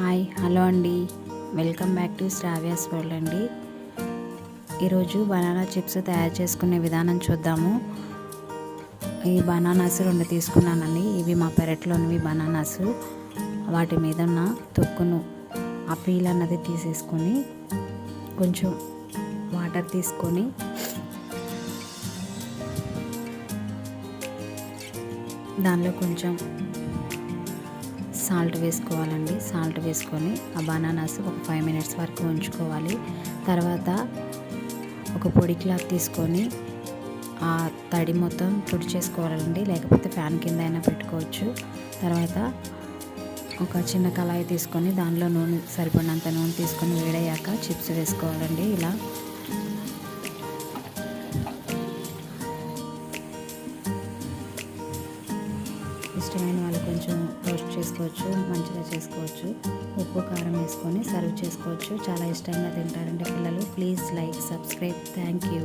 Hi hello అండి. Welcome back to Shravya's world అండి. ఈరోజు బనానా చిప్స్ తయారు చేసుకునే విధానం చూద్దాము. ఈ బనానాస్ రెండు తీసుకున్నానండి. ఇవి మా పెరట్లోనివి బనానాస్. వాటి మీద ఉన్న తొక్కును ఆ పీల్ అన్నది తీసేసుకొని కొంచెం వాటర్ తీసుకొని దానిలో కొంచెం సాల్ట్ వేసుకోవాలండి. సాల్ట్ వేసుకొని ఆ బనానాస్ ఒక ఫైవ్ మినిట్స్ వరకు ఉంచుకోవాలి. తర్వాత ఒక పొడి క్లాత్ తీసుకొని ఆ తడి మొత్తం తుడిచేసుకోవాలండి లేకపోతే ఫ్యాన్ కింద అయినా పెట్టుకోవచ్చు. తర్వాత ఒక చిన్న కళాయి తీసుకొని దానిలో నూనె సరిపడినంత నూనె తీసుకొని వేడయ్యాక చిప్స్ వేసుకోవాలండి. ఇలా ఇష్టమైన వాళ్ళు కొంచెం రోస్ట్ చేసుకోవచ్చు మంచిగా చేసుకోవచ్చు. ఉప్పు కారం వేసుకొని సర్వ్ చేసుకోవచ్చు. చాలా ఇష్టంగా తింటారండి పిల్లలు. Please like subscribe thank you